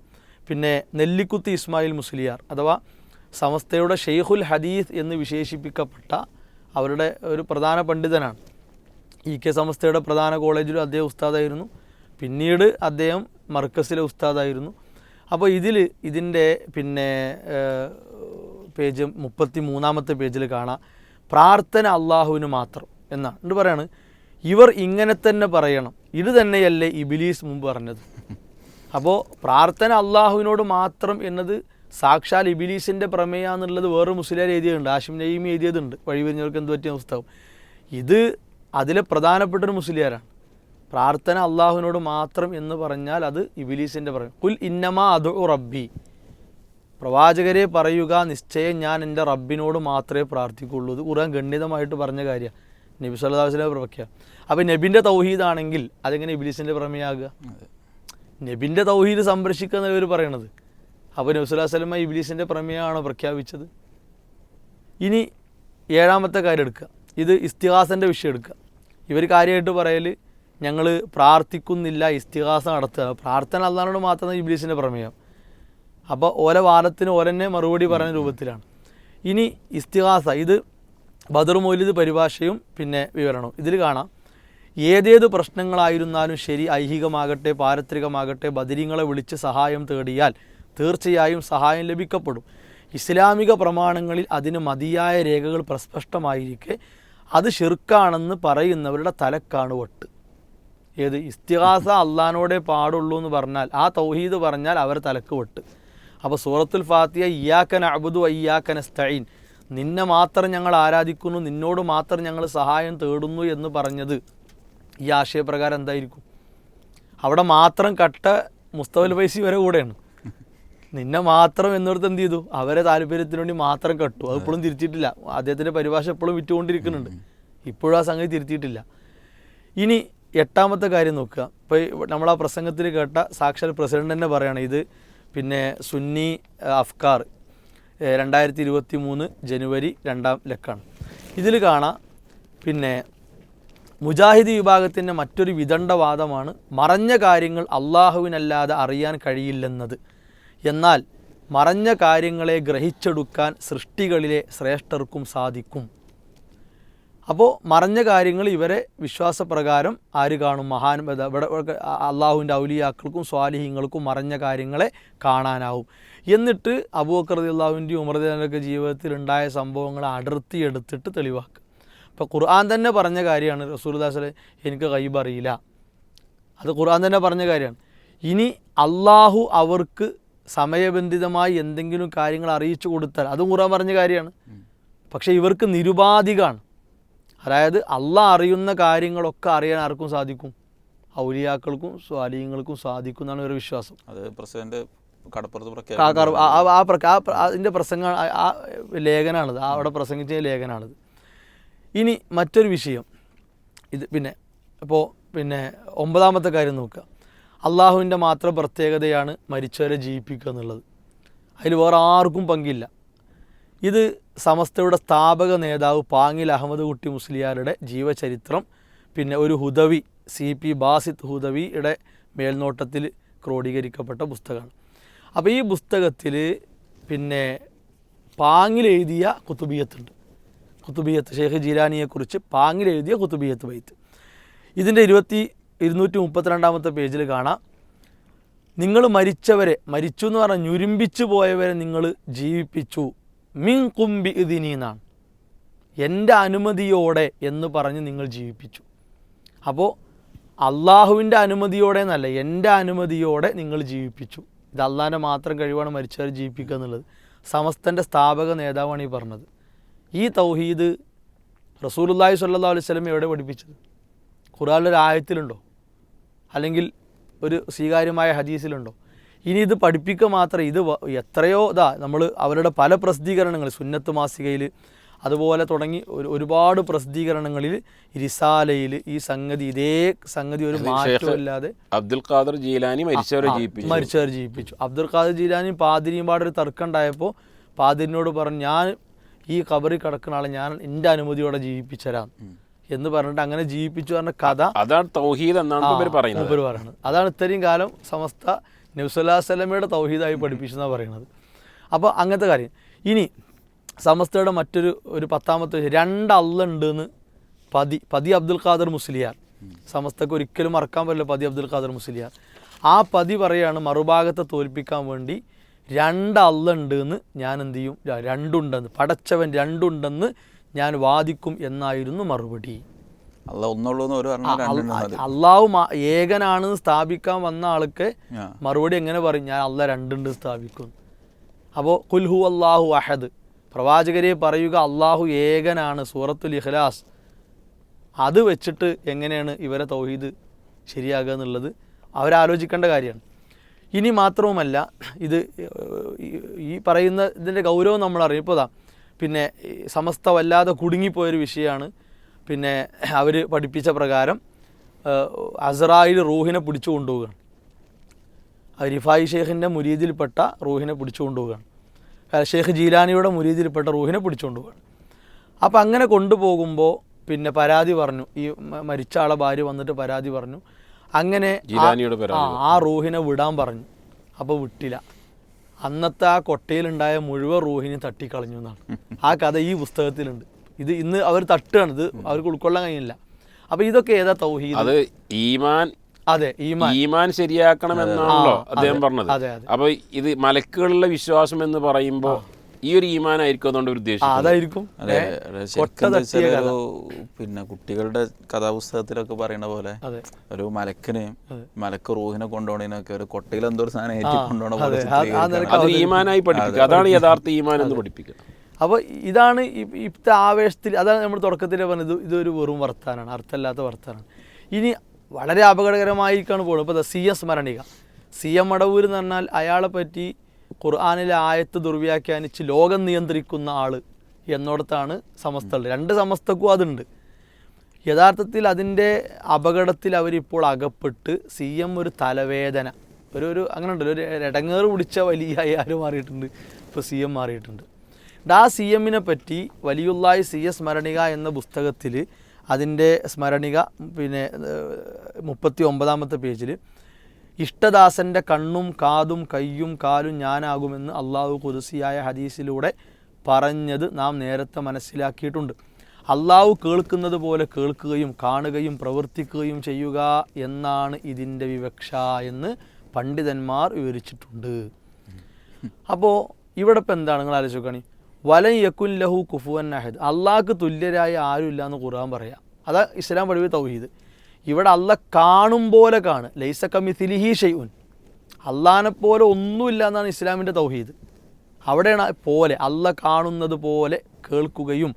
പിന്നെ നെല്ലിക്കുത്തി ഇസ്മായിൽ മുസ്ലിയാർ അഥവാ സമസ്തയുടെ ഷെയ്ഖുൽ ഹദീസ് എന്ന് വിശേഷിപ്പിക്കപ്പെട്ട അവരുടെ ഒരു പ്രധാന പണ്ഡിതനാണ്. ഇ കെ സമസ്തയുടെ പ്രധാന കോളേജിലും അദ്ദേഹം ഉസ്താദായിരുന്നു. പിന്നീട് അദ്ദേഹം മർക്കസിലെ ഉസ്താദായിരുന്നു. അപ്പോൾ ഇതിൽ ഇതിന്റെ പിന്നെ പേജ് മുപ്പത്തി മൂന്നാമത്തെ പേജിൽ കാണാം. പ്രാർത്ഥന അള്ളാഹുവിന് മാത്രം എന്നാണ്. എന്നിട്ട് പറയാണ് ഇവർ ഇങ്ങനെ തന്നെ പറയണം. ഇത് തന്നെയല്ലേ ഇബിലീസ് മുമ്പ് പറഞ്ഞത്. അപ്പോൾ പ്രാർത്ഥന അള്ളാഹുവിനോട് മാത്രം എന്നത് സാക്ഷാൽ ഇബിലീസിന്റെ പ്രമേയാന്നുള്ളത് വേറെ മുസ്ലിം എഴുതിയതുണ്ട് ആഷിം നയീം എഴുതിയതുണ്ട്. വഴിവരിഞ്ഞവർക്ക് എന്ത് പറ്റിയ പുസ്തകം. ഇത് അതിലെ പ്രധാനപ്പെട്ടൊരു മുസ്ലിയാരാണ്. പ്രാർത്ഥന അള്ളാഹുവിനോട് മാത്രം എന്ന് പറഞ്ഞാൽ അത് ഇബിലീസിന്റെ പറയും കുൽ ഇന്നമാ അദു റബ്ബി. പ്രവാചകരെ പറയുക നിശ്ചയം ഞാൻ എന്റെ റബ്ബിനോട് മാത്രമേ പ്രാർത്ഥിക്കുള്ളൂ. ഇത് ഖുർആൻ ഗണ്യതമായിട്ട് പറഞ്ഞ കാര്യമാണ്. നബി വസല്ലം പ്രവക്യ അപ്പോൾ നബിന്റെ തൗഹീദാണെങ്കിൽ അതെങ്ങനെ ഇബിലീസിന്റെ പ്രമേയാകുക നബിന്റെ തൗഹീദ് സംരക്ഷിക്കുക എന്നവർ പറയണത്. അപ്പോൾ നബി സ്വല്ലാ വസല്ലം ഇബിലീസിന്റെ പ്രമേയമാണോ പ്രഖ്യാപിച്ചത്? ഇനി ഏഴാമത്തെ കാര്യം എടുക്കുക. ഇത് ഇസ്തിഹാസന്റെ വിഷയം എടുക്കുക. ഇവർ കാര്യമായിട്ട് പറയൽ ഞങ്ങൾ പ്രാർത്ഥിക്കുന്നില്ല ഇസ്തിഹാസം നടത്തുക. പ്രാർത്ഥന അല്ലാണ്ട് മാത്രം ഇബിലീസിന്റെ പ്രമേയം. അപ്പോൾ ഓല വാദത്തിന് ഓലെന്നെ മറുപടി പറയുന്ന രൂപത്തിലാണ്. ഇനി ഇസ്തിഹാസ ഇത് ബദർ പരിഭാഷയും പിന്നെ വിവരണവും. ഇതിൽ കാണാം. ഏതേത് പ്രശ്നങ്ങളായിരുന്നാലും ശരി ഐഹികമാകട്ടെ പാരത്രികമാകട്ടെ ബദരിങ്ങളെ വിളിച്ച് സഹായം തേടിയാൽ തീർച്ചയായും സഹായം ലഭിക്കപ്പെടും. ഇസ്ലാമിക പ്രമാണങ്ങളിൽ അതിന് മതിയായ രേഖകൾ പ്രസ്പഷ്ടമായിരിക്കെ അത് ഷിർക്കാണെന്ന് പറയുന്നവരുടെ തലക്കാണ് വട്ട്. ഏത്? ഇസ്തിഹാസ അള്ളഹാനോടെ പാടുള്ളൂ എന്ന് പറഞ്ഞാൽ ആ തൗഹീദ് പറഞ്ഞാൽ അവർ തലക്ക് വെട്ട്. അപ്പോൾ സൂറത്തുൽ ഫാത്തിയ ഇയാക്കൻ അബുദു അയ്യാക്കൻ സ്തൈൻ നിന്നെ മാത്രം ഞങ്ങൾ ആരാധിക്കുന്നു നിന്നോട് മാത്രം ഞങ്ങൾ സഹായം തേടുന്നു എന്ന് പറഞ്ഞത് ഈ ആശയപ്രകാരം എന്തായിരിക്കും? അവിടെ മാത്രം കട്ട മുസ്തഫൽ ഫൈസി വരെ കൂടെയാണ്. നിന്നെ മാത്രം എന്നിടത്ത് എന്ത് ചെയ്തു? അവരെ താല്പര്യത്തിന് വേണ്ടി മാത്രം കട്ടു. അത് ഇപ്പോഴും തിരിച്ചിട്ടില്ല അദ്ദേഹത്തിന്റെ പരിഭാഷ എപ്പോഴും വിറ്റുകൊണ്ടിരിക്കുന്നുണ്ട്. ഇപ്പോഴും ആ സംഗതി തിരുത്തിയിട്ടില്ല. ഇനി എട്ടാമത്തെ കാര്യം നോക്കുക. ഇപ്പോൾ നമ്മൾ ആ പ്രസംഗത്തിൽ കേട്ട സാക്ഷാൽ പ്രസിഡന്റ് തന്നെ പറയുകയാണ് ഇത്. പിന്നെ സുന്നി അഫ്കാർ രണ്ടായിരത്തി ഇരുപത്തി മൂന്ന് ജനുവരി രണ്ടാം ലക്കാണ്. ഇതിൽ കാണാം പിന്നെ മുജാഹിദ് വിഭാഗത്തിന്റെ മറ്റൊരു വിദണ്ഡവാദമാണ് മറഞ്ഞ കാര്യങ്ങൾ അള്ളാഹുവിനല്ലാതെ അറിയാൻ കഴിയില്ലെന്നത്. എന്നാൽ മറഞ്ഞ കാര്യങ്ങളെ ഗ്രഹിച്ചെടുക്കാൻ സൃഷ്ടികളിലെ ശ്രേഷ്ഠർക്കും സാധിക്കും. അപ്പോൾ മറഞ്ഞ കാര്യങ്ങൾ ഇവരെ വിശ്വാസപ്രകാരം ആര് കാണും? മഹാൻ ഇവിടെ അള്ളാഹുവിന്റെ ഔലിയാക്കൾക്കും സ്വാലിഹീങ്ങൾക്കും മറഞ്ഞ കാര്യങ്ങളെ കാണാനാവും. എന്നിട്ട് അബൂബക്കർ അള്ളാഹുവിന്റെയും ഉമർദാനൊക്കെ ജീവിതത്തിൽ ഉണ്ടായ സംഭവങ്ങളെ അടർത്തി എടുത്തിട്ട് തെളിവാക്കുക. ഇപ്പോൾ ഖുർആൻ തന്നെ പറഞ്ഞ കാര്യമാണ്. റസൂൽദാസലെ എനിക്ക് കൈബറിയില്ല അത് ഖുർആൻ തന്നെ പറഞ്ഞ കാര്യമാണ്. ഇനി അള്ളാഹു അവർക്ക് സമയബന്ധിതമായി എന്തെങ്കിലും കാര്യങ്ങൾ അറിയിച്ചു കൊടുത്താൽ അതും ഖുർആൻ പറഞ്ഞ കാര്യമാണ്. പക്ഷേ ഇവർക്ക് നിരുപാധികമാണ്. അതായത് അള്ളാഹ് അറിയുന്ന കാര്യങ്ങളൊക്കെ അറിയാൻ ആർക്കും സാധിക്കും. ഔലിയാക്കൾക്കും സ്വാലിയങ്ങൾക്കും സാധിക്കും എന്നാണ് ഒരു വിശ്വാസം. അത് പ്രസിഡന്റ് അതിന്റെ പ്രസംഗ ആ- ലേഖനാണത്. ആ അവിടെ പ്രസംഗിച്ച ലേഖനാണത്. ഇനി മറ്റൊരു വിഷയം. ഇത് പിന്നെ അപ്പോൾ പിന്നെ ഒമ്പതാമത്തെ കാര്യം നോക്കുക. അള്ളാഹുവിന്റെ മാത്രം പ്രത്യേകതയാണ് മരിച്ചവരെ ജീവിപ്പിക്കുക എന്നുള്ളത്. അതിൽ വേറെ ആർക്കും പങ്കില്ല. ഇത് സമസ്തയുടെ സ്ഥാപക നേതാവ് പാങ്ങിൽ അഹമ്മദ് കുട്ടി മുസ്ലിയാരുടെ ജീവചരിത്രം പിന്നെ ഒരു ഹുദവി സി പി ബാസിത്ത് ഹുദവിയുടെ മേൽനോട്ടത്തിൽ ക്രോഡീകരിക്കപ്പെട്ട പുസ്തകമാണ്. അപ്പോൾ ഈ പുസ്തകത്തിൽ പിന്നെ പാങ്ങിൽ എഴുതിയ കുത്തുബിയത്തുണ്ട്. കുത്തുബിയത്ത് ഷെയ്ഖ് ജീലാനിയെക്കുറിച്ച് പാങ്ങിൽ എഴുതിയ കുത്തുബിയത്ത് വൈത്ത് ഇതിന്റെ ഇരുപത്തി ഇരുന്നൂറ്റി മുപ്പത്തിരണ്ടാമത്തെ പേജിൽ കാണാം. നിങ്ങൾ മരിച്ചവരെ മരിച്ചു എന്ന് പറഞ്ഞാൽ ഞുരുമ്പിച്ചു പോയവരെ നിങ്ങൾ ജീവിപ്പിച്ചു. മിൻ കുമ്പി ഇതിനി എന്നാണ് എന്റെ അനുമതിയോടെ എന്ന് പറഞ്ഞ് നിങ്ങൾ ജീവിപ്പിച്ചു. അപ്പോൾ അള്ളാഹുവിന്റെ അനുമതിയോടെ എന്നല്ല എന്റെ അനുമതിയോടെ നിങ്ങൾ ജീവിപ്പിച്ചു. ഇത് അള്ളാഹിന്റെ മാത്രം കഴിവാണ് മരിച്ചവരെ ജീവിപ്പിക്കുക എന്നുള്ളത്. സമസ്തന്റെ സ്ഥാപക നേതാവാണ് ഈ പറഞ്ഞത്. ഈ തൗഹീദ് റസൂലുല്ലാഹി സ്വല്ലല്ലാഹു അലൈഹി വസല്ലം എവിടെ പഠിപ്പിച്ചത്? ഖുറാനിലൊരു ആയത്തിലുണ്ടോ? അല്ലെങ്കിൽ ഒരു സ്വീകാര്യമായ ഹദീസിലുണ്ടോ? ഇനി ഇത് പഠിപ്പിക്കുക മാത്രം ഇത് എത്രയോ ഇതാ നമ്മൾ അവരുടെ പല പ്രസിദ്ധീകരണങ്ങൾ സുന്നത്ത് മാസികയിൽ അതുപോലെ തുടങ്ങി ഒരു ഒരുപാട് പ്രസിദ്ധീകരണങ്ങളിൽ റിസാലയിൽ ഈ സംഗതി ഇതേ സംഗതി ഒരു മാറ്റമില്ലാതെ അബ്ദുൽ ഖാദർ ജീലാനി മരിച്ചവരെ ജീവിപ്പിച്ചു മരിച്ചവർ ജീവിപ്പിച്ചു അബ്ദുൽ ഖാദർ ജീലാനി പാതിരിയും പാടൊരു തർക്കം ഉണ്ടായപ്പോൾ പാതിരിനോട് പറഞ്ഞു ഞാൻ ഈ കബറിൽ കിടക്കുന്ന ആളെ ഞാൻ എന്റെ അനുമതിയോടെ ജീവിപ്പിച്ചരാം. എന്ന് പറഞ്ഞിട്ട് അങ്ങനെ ജീവിപ്പിച്ചു പറഞ്ഞ കഥ അതാണ് തൗഹീദ് എന്നാണ് പറയുന്നത്. അതാണ് ഇത്രയും കാലം സമസ്ത നബ്സുല്ലാ സ്വലമയുടെ തൗഹീദായി പഠിപ്പിച്ചെന്നാണ് പറയുന്നത്. അപ്പോൾ അങ്ങനത്തെ കാര്യം. ഇനി സമസ്തയുടെ മറ്റൊരു ഒരു പത്താമത്തെ രണ്ട് അള്ളുണ്ടെന്ന് പതി പതി അബ്ദുൽ ഖാദർ മുസ്ലിയാർ. സമസ്തക്ക് ഒരിക്കലും മറക്കാൻ പറ്റില്ല പതി അബ്ദുൽ ഖാദർ മുസ്ലിയാർ. ആ പതി പറയാണ് മറുഭാഗത്തെ തോൽപ്പിക്കാൻ വേണ്ടി രണ്ട് അള്ളുണ്ടെന്ന് ഞാൻ എന്ത് ചെയ്യും? രണ്ടുണ്ടെന്ന് പടച്ചവൻ രണ്ടുണ്ടെന്ന് ഞാൻ വാദിക്കും എന്നായിരുന്നു മറുപടി. അള്ളാഹു ഏകനാണ് സ്ഥാപിക്കാൻ വന്ന ആൾക്ക് മറുപടി എങ്ങനെ പറയും? ഞാൻ അല്ല രണ്ടുണ്ട് സ്ഥാപിക്കും. അപ്പോൾ കുൽഹു അള്ളാഹു അഹദ്. പ്രവാചകരെ പറയുക അള്ളാഹു ഏകനാണ്. സൂറത്തുൽ ഇഖ്ലാസ്. അത് വെച്ചിട്ട് എങ്ങനെയാണ് ഇവരെ തൗഹീദ് ശരിയാകുക എന്നുള്ളത് അവരാലോചിക്കേണ്ട കാര്യമാണ്. ഇനി മാത്രവുമല്ല ഇത് ഈ- പറയുന്ന ഇതിന്റെ ഗൗരവം നമ്മൾ അറിയും ഇപ്പോൾ പിന്നെ സമസ്ത വല്ലാതെ കുടുങ്ങിപ്പോയൊരു വിഷയമാണ്. പിന്നെ അവർ പഠിപ്പിച്ച പ്രകാരം അസറായിൽ റൂഹിനെ പിടിച്ചു കൊണ്ടുപോവുകയാണ്. അരിഫായി റിഫായി ഷേഖിന്റെ മുരീദിൽപ്പെട്ട റൂഹിനെ പിടിച്ചു കൊണ്ടുപോവുകയാണ്. ഷേഖ് ജീലാനിയുടെ മുരീദിൽപ്പെട്ട റൂഹിനെ പിടിച്ചു കൊണ്ടുപോവുകയാണ്. അപ്പം അങ്ങനെ കൊണ്ടുപോകുമ്പോൾ പിന്നെ പരാതി പറഞ്ഞു. ഈ മരിച്ച ആളെ ഭാര്യ വന്നിട്ട് പരാതി പറഞ്ഞു. അങ്ങനെ ആ റൂഹിനെ വിടാൻ പറഞ്ഞു. അപ്പോൾ വിട്ടില്ല. അന്നത്തെ ആ കൊട്ടയിലുണ്ടായ മുഴുവൻ റൂഹിനെ തട്ടിക്കളഞ്ഞു എന്നാണ്. ആ കഥ ഈ പുസ്തകത്തിലുണ്ട്. ഇത് ഇന്ന് അവർ തട്ടുകയാണ് ഇത് അവർക്ക് ഉൾക്കൊള്ളാൻ കഴിയില്ല അപ്പൊ ഇതൊക്കെ ഏതാ തൗഹീദ്? അത് ഈമാൻ അതെ ഈമാൻ. ഈമാൻ ശരിയാക്കണം എന്നാണല്ലോ അദ്ദേഹം പറഞ്ഞത്. അപ്പൊ ഇത് മലക്കുകളിലെ വിശ്വാസം എന്ന് പറയുമ്പോ ഈ ഒരു ഈമാനായിരിക്കും അതുകൊണ്ട് ഒരു പിന്നെ കുട്ടികളുടെ കഥാപുസ്തകത്തിലൊക്കെ പറയുന്ന പോലെ അതെ. ഒരു മലക്കിനെ മലക്ക് റൂഹിനെ കൊണ്ടുപോകണതിനൊക്കെ ഒരു കൊട്ടയിൽ എന്തോ ഒരു സാധനം ഏറ്റി കൊണ്ടുപോകണ പോലെ ഈമാനായി പഠിപ്പിക്കുക. അതാണ് യഥാർത്ഥ ഈമാൻ എന്ന് പഠിപ്പിക്കുക. അപ്പോൾ ഇതാണ് ഇപ്പോഴത്തെ ആവേശത്തിൽ അതാണ് നമ്മൾ തുടക്കത്തിൽ പറഞ്ഞത് ഇതൊരു വെറും വർത്താനാണ് അർത്ഥമില്ലാത്ത വർത്താനാണ്. ഇനി വളരെ അപകടകരമായിരിക്കാണ് പോകുന്നത് ഇപ്പോൾ സി എം സ്മരണിക. സി എം മടവൂർ എന്ന് പറഞ്ഞാൽ അയാളെ പറ്റി ഖുർആാനിലെ ആയത്ത് ദുർവ്യാഖ്യാനിച്ച് ലോകം നിയന്ത്രിക്കുന്ന ആൾ എന്നോടത്താണ് സമസ്ത രണ്ട് സമസ്തക്കും അതുണ്ട്. യഥാർത്ഥത്തിൽ അതിന്റെ അപകടത്തിൽ അവരിപ്പോൾ അകപ്പെട്ട് സി എം ഒരു തലവേദന. ഒരു ഒരു അങ്ങനെ ഉണ്ടല്ലോ ഒരു ഇടങ്ങേറ് പിടിച്ച വലിയ ആര് മാറിയിട്ടുണ്ട്. ഇപ്പോൾ സി എം മാറിയിട്ടുണ്ട്. ആ സി എമ്മിനെ പറ്റി വലിയുള്ളായി സി എസ് സ്മരണിക എന്ന പുസ്തകത്തിൽ അതിന്റെ സ്മരണിക പിന്നെ മുപ്പത്തി ഒമ്പതാമത്തെ പേജിൽ ഇഷ്ടദാസന്റെ കണ്ണും കാതും കയ്യും കാലും ഞാനാകുമെന്ന് അള്ളാഹു കുതിസിയായ ഹദീസിലൂടെ പറഞ്ഞത് നാം നേരത്തെ മനസ്സിലാക്കിയിട്ടുണ്ട്. അള്ളാഹു കേൾക്കുന്നത് പോലെ കേൾക്കുകയും കാണുകയും പ്രവർത്തിക്കുകയും ചെയ്യുക എന്നാണ് ഇതിന്റെ വിവക്ഷ എന്ന് പണ്ഡിതന്മാർ വിവരിച്ചിട്ടുണ്ട്. അപ്പോൾ ഇവിടെ ഇപ്പം എന്താണ്? നിങ്ങൾ ആലോചിച്ച് നോക്കുകയാണെങ്കിൽ വലൻ യക്കുൻ ലഹു കുഫുവൻ അഹദ്. അള്ളാഹ്ക്ക് തുല്യരായ ആരുമില്ല എന്ന് ഖുർആൻ പറയാം. അതാ ഇസ്ലാം പഠിപ്പിച്ച തൗഹീദ്. ഇവിടെ അല്ല കാണും പോലെ കാണ്. ലൈസ കമിഥിലിഹി ഷെയ്ഉൻ അള്ളഹാനെ പോലെ ഒന്നുമില്ല എന്നാണ് ഇസ്ലാമിന്റെ തൗഹീദ്. അവിടെയാണ് പോലെ അല്ല കാണുന്നത് പോലെ കേൾക്കുകയും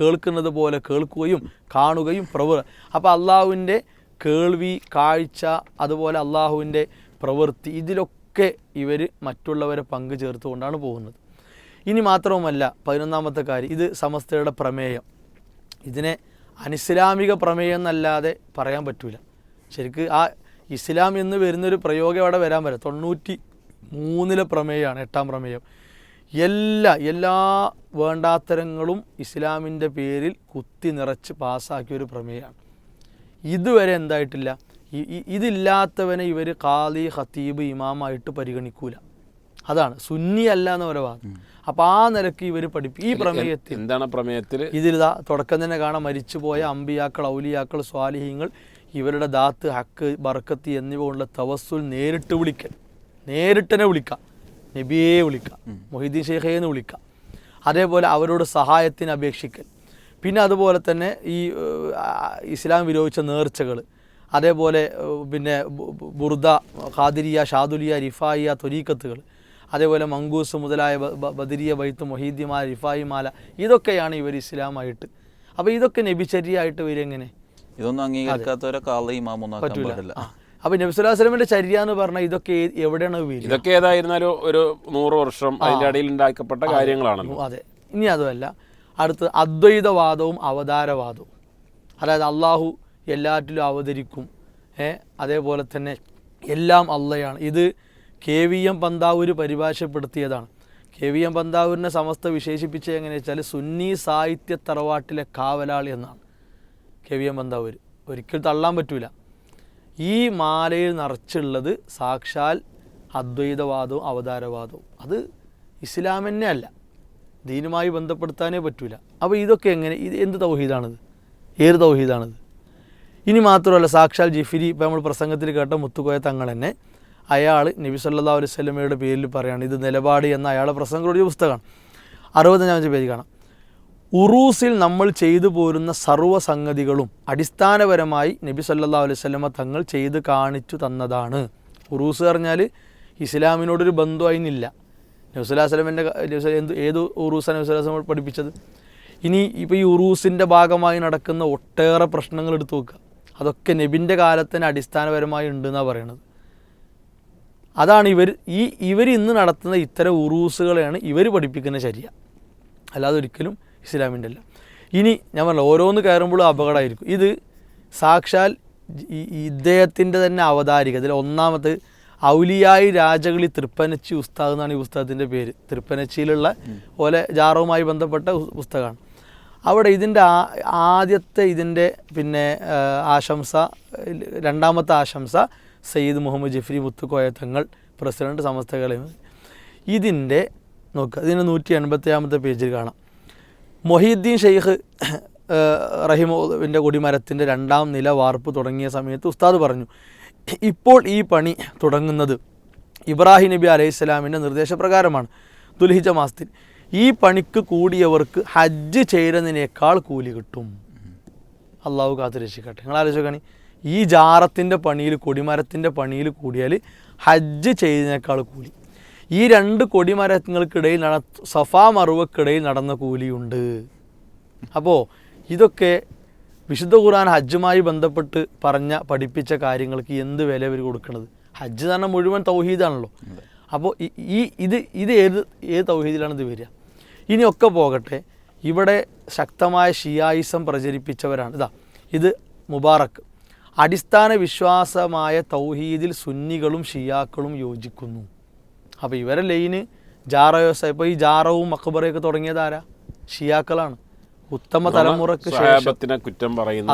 കേൾക്കുന്നത് പോലെ കേൾക്കുകയും കാണുകയും പ്രവർ അപ്പോൾ അള്ളാഹുവിന്റെ കേൾവി കാഴ്ച അതുപോലെ അള്ളാഹുവിന്റെ പ്രവൃത്തി ഇതിലൊക്കെ ഇവർ മറ്റുള്ളവരെ പങ്കു ചേർത്തുകൊണ്ടാണ് പോകുന്നത്. ഇനി മാത്രവുമല്ല പതിനൊന്നാമത്തെ കാര്യം ഇത് സമസ്തയുടെ പ്രമേയം. ഇതിനെ അനിസ്ലാമിക പ്രമേയം എന്നല്ലാതെ പറയാൻ പറ്റൂല. ശരിക്ക് ആ ഇസ്ലാം എന്ന് വരുന്നൊരു പ്രയോഗം അവിടെ വരാൻ പറ്റും തൊണ്ണൂറ്റി മൂന്നിലെ പ്രമേയമാണ് എട്ടാം പ്രമേയം. എല്ലാ എല്ലാ വേണ്ടാത്തരങ്ങളും ഇസ്ലാമിന്റെ പേരിൽ കുത്തി നിറച്ച് പാസ്സാക്കിയൊരു പ്രമേയമാണ്. ഇതുവരെ എന്തായിട്ടില്ല? ഇതില്ലാത്തവനെ ഇവർ ഖാദി ഖത്തീബ് ഇമാമായിട്ട് പരിഗണിക്കൂല. അതാണ്. സുന്നി അല്ല എന്ന് ഒരു വാദം. അപ്പൊ ആ നിലയ്ക്ക് ഇവർ പഠിപ്പി ഈ പ്രമേയത്തിൽ. എന്താണ് പ്രമേയത്തിൽ ഇതിൽ തുടക്കം തന്നെ കാണാം. മരിച്ചുപോയ അമ്പിയാക്കൾ ഔലിയാക്കൾ സ്വാലിഹീങ്ങൾ ഇവരുടെ ദാത്ത് ഹക്ക് ബർക്കത്ത് എന്നിവ കൊണ്ടുള്ള തവസ്സുൽ നേരിട്ട് വിളിക്കൽ. നേരിട്ടനെ വിളിക്കാം. നബിയെ വിളിക്കാം. മൊഹിദ്ദീൻ എന്ന് വിളിക്കാം. അതേപോലെ അവരോട് സഹായത്തിന് അപേക്ഷിക്കൽ. പിന്നെ അതുപോലെ തന്നെ ഈ ഇസ്ലാം വിരോധിച്ച നേർച്ചകൾ. അതേപോലെ പിന്നെ ബുർദ ഖാദിരിയ ഷാദുലിയ റിഫായിയ തൊരീക്കത്തുകൾ അതേപോലെ മങ്കൂസ് മുതലായ ബദരിയ ബൈത്ത് മൊഹീദ്ദിമാല റിഫായിമാല ഇതൊക്കെയാണ് ഇവർ ഇസ്ലാമായിട്ട്. അപ്പോൾ ഇതൊക്കെ നബിചര്യയായിട്ട് ഇവരെങ്ങനെ ഇതൊന്നും അംഗീകരിക്കാത്തവരെ കാള ഇമാമൊന്നും ആക്കാൻ പറ്റൂല. പാടില്ല. അപ്പോൾ നബി അലൈഹി വസല്ലമയുടെ ചര്യ എന്ന് പറഞ്ഞാൽ ഇതൊക്കെ എവിടെയാണ് ഇതൊക്കെ ഏതായിരുന്നാലും ഒരു നൂറ് വർഷം അതിന്റെ ഇടയിൽ ഉണ്ടാക്കപ്പെട്ട കാര്യങ്ങളാണല്ലോ. അതെ. ഇനി അതുമല്ല. അടുത്ത് അദ്വൈതവാദവും അവതാരവാദവും. അതായത് അള്ളാഹു എല്ലാറ്റിലും അവതരിക്കും. ഏ അതേപോലെ തന്നെ എല്ലാം അള്ളയാണ്. ഇത് കെ വി എം പന്താവൂര് പരിഭാഷപ്പെടുത്തിയതാണ്. കെ വി എം പന്താവൂരിനെ സമസ്ത വിശേഷിപ്പിച്ചത് എങ്ങനെയാ വെച്ചാൽ സുന്നി സാഹിത്യ തറവാട്ടിലെ കാവലാളി എന്നാണ്. കെ വി എം പന്താവൂർ ഒരിക്കൽ തള്ളാൻ പറ്റൂല. ഈ മാലയിൽ നിറച്ചുള്ളത് സാക്ഷാൽ അദ്വൈതവാദവും അവതാരവാദവും. അത് ഇസ്ലാം തന്നെ അല്ല ദീനുമായി ബന്ധപ്പെടുത്താനേ പറ്റൂല. അപ്പോൾ ഇതൊക്കെ എങ്ങനെ? ഇത് എന്ത് തൗഹീദാണിത്? ഏത് തൗഹീദാണിത്? ഇനി മാത്രമല്ല സാക്ഷാൽ ജിഫിരി ഇപ്പോൾ നമ്മൾ പ്രസംഗത്തിൽ കേട്ട മുത്തുകോയ തങ്ങൾ തന്നെ അയാൾ നബി സല്ലാ അലൈഹി സ്വലമയുടെ പേരിൽ പറയുകയാണ് ഇത് നിലപാട് എന്ന അയാളുടെ പ്രസംഗങ്ങളുടെ പുസ്തകമാണ്. അറുപത്തഞ്ചാമത്തെ പേജ് കാണാം. ഉറൂസിൽ നമ്മൾ ചെയ്തു പോരുന്ന സർവ സംഗതികളും അടിസ്ഥാനപരമായി നബി സല്ലാ അലൈഹി സ്വലമ തങ്ങൾ ചെയ്ത് കാണിച്ചു തന്നതാണ്. ഉറൂസ് പറഞ്ഞാൽ ഇസ്ലാമിനോടൊരു ബന്ധു അതിനില്ല നബ്സുല്ലാ സ്വലമിന്റെ എന്ത് ഏത് ഉറൂസാണ് നബ്സുല്ലാ സ്വലം പഠിപ്പിച്ചത്? ഇനി ഇപ്പോൾ ഈ ഉറൂസിന്റെ ഭാഗമായി നടക്കുന്ന ഒട്ടേറെ പ്രശ്നങ്ങൾ എടുത്തു നോക്കുക. അതൊക്കെ നബിന്റെ കാലത്തിന് അടിസ്ഥാനപരമായി ഉണ്ടെന്നാണ് പറയണത്. അതാണ് ഇവർ ഈ ഇവർ ഇന്ന് നടത്തുന്ന ഇത്തരം ഉറൂസുകളെയാണ് ഇവർ പഠിപ്പിക്കുന്ന ശരിയ. അല്ലാതെ ഒരിക്കലും ഇസ്ലാമിന്റെ അല്ല. ഇനി ഞാൻ പറഞ്ഞ ഓരോന്ന് കയറുമ്പോഴും അപകടമായിരിക്കും. ഇത് സാക്ഷാൽ ഇദ്ദേഹത്തിന്റെ തന്നെ അവതാരിക. അതിൽ ഒന്നാമത് ഔലിയായി രാജകളി തൃപ്പനച്ചി ഉസ്താദ് എന്നാണ് ഈ പുസ്തകത്തിന്റെ പേര്. തൃപ്പനച്ചിയിലുള്ള പോലെ ജാറവുമായി ബന്ധപ്പെട്ട പുസ്തകമാണ്. അവിടെ ഇതിന്റെ ആദ്യത്തെ ഇതിന്റെ പിന്നെ ആശംസ രണ്ടാമത്തെ ആശംസ സയ്യിദ് മുഹമ്മദ് ജഫ്രി മുത്തുക്കോയ തങ്ങൾ പ്രസിഡന്റ് സമസ്തകളെയും ഇതിന്റെ നോക്കുക ഇതിന്റെ നൂറ്റി എൺപത്തിയാമത്തെ പേജിൽ കാണാം. മൊഹീദ്ദീൻ ഷെയ്ഖ് റഹിമോവിന്റെ കൊടിമരത്തിന്റെ രണ്ടാം നില വാർപ്പ് തുടങ്ങിയ സമയത്ത് ഉസ്താദ് പറഞ്ഞു ഇപ്പോൾ ഈ പണി തുടങ്ങുന്നത് ഇബ്രാഹിം നബി അലൈഹി സ്വലാമിന്റെ നിർദ്ദേശപ്രകാരമാണ്. ദുൽഹിജ മാസത്തിൽ ഈ പണിക്ക് കൂടിയവർക്ക് ഹജ്ജ് ചെയ്യുന്നതിനേക്കാൾ കൂലി കിട്ടും. അള്ളാഹു കാത്തു രക്ഷിക്കട്ടെ നിങ്ങൾ ആലോചിക്കണി ഈ ജാറത്തിന്റെ പണിയിൽ കൊടിമരത്തിന്റെ പണിയിൽ കൂടിയാൽ ഹജ്ജ് ചെയ്തതിനേക്കാൾ കൂലി. ഈ രണ്ട് കൊടിമരങ്ങൾക്കിടയിൽ നട സഫാ മറുവക്കിടയിൽ നടന്ന കൂലിയുണ്ട്. അപ്പോൾ ഇതൊക്കെ വിശുദ്ധ ഖുർആൻ ഹജ്ജുമായി ബന്ധപ്പെട്ട് പറഞ്ഞ പഠിപ്പിച്ച കാര്യങ്ങൾക്ക് എന്ത് വില ഇവർ കൊടുക്കുന്നത് ഹജ്ജ് തന്നെ മുഴുവൻ തൗഹീദാണല്ലോ. അപ്പോൾ ഈ- ഇത് ഇത് ഏത് ഏത് തൗഹീദിലാണ് ഇത് വരിക? ഇനിയൊക്കെ പോകട്ടെ. ഇവിടെ ശക്തമായ ഷിയായിസം പ്രചരിപ്പിച്ചവരാണ്. ഇതാ ഇത് മുബാറക്ക് അടിസ്ഥാന വിശ്വാസമായ തൗഹീദിൽ സുന്നികളും ഷിയാക്കളും യോജിക്കുന്നു. അപ്പോൾ ഇവരെ ലൈന് ജാറയോസ ഇപ്പോൾ ഈ ജാറവും അക്ബറയൊക്കെ തുടങ്ങിയത് ആരാ? ഷിയാക്കളാണ്. ഉത്തമ തലമുറയ്ക്ക് ശാപത്തിനെ കുറ്റം പറയുന്ന.